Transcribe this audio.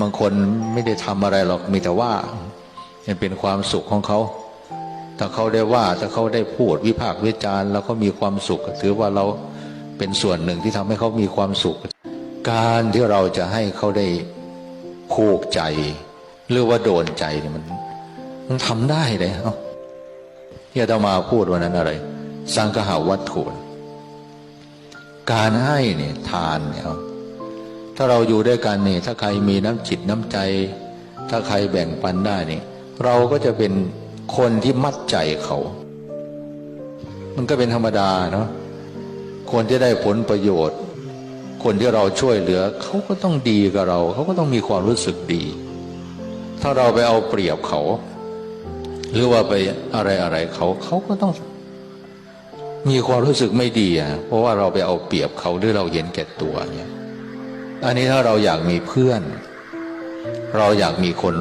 บางคนไม่ได้ทำอะไรหรอกมีแต่ว่ามันเป็นความสุขของเขาถ้าเขาได้ว่าถ้าเขาได้พูดวิพากษ์วิจารณ์แล้วเขามีความสุข ถือว่าเราเป็นส่วนหนึ่งที่ทำให้เขามีความสุข การที่เราจะให้เขาได้ผูกใจ หรือว่าโดนใจมัน มันทำได้เลยเอ้าที่อาตมาพูดวันนั้นอะไร สังคหาวัตถุ การให้เนี่ยทานเนี่ย ถ้าเราอยู่ด้วยกันนี่ ถ้าใครมีน้ำจิตน้ำใจ ถ้าใครแบ่งปันได้นี่ เราก็จะเป็นคนที่มัดใจเขา มันก็เป็นธรรมดาเนาะคนที่ได้ผลประโยชน์ คนที่เราช่วยเหลือ เขาก็ต้องดีกับเรา เขาก็ต้องมีความรู้สึกดี ถ้าเราไปเอาเปรียบเขา หรือว่าไปอะไรอะไรเขาเขาก็ต้องมีความรู้สึกไม่ดีอะ เพราะว่าเราไปเอาเปรียบเขาหรือเราเห็นแก่ตัวเนี่ย อันนี้ถ้าเราอยากมีเพื่อน เราอยากมีคน